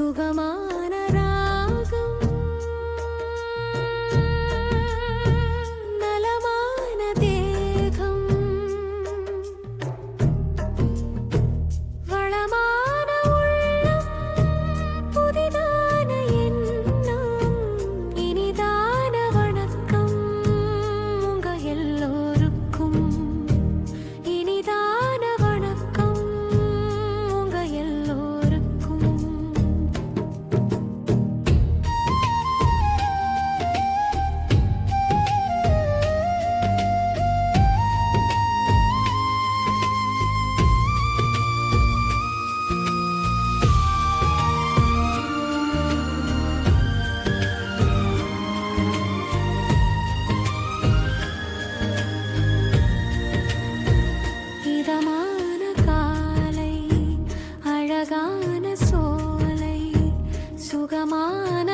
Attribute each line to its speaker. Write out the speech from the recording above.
Speaker 1: സുഖമാ அழகான சோலை சுகமான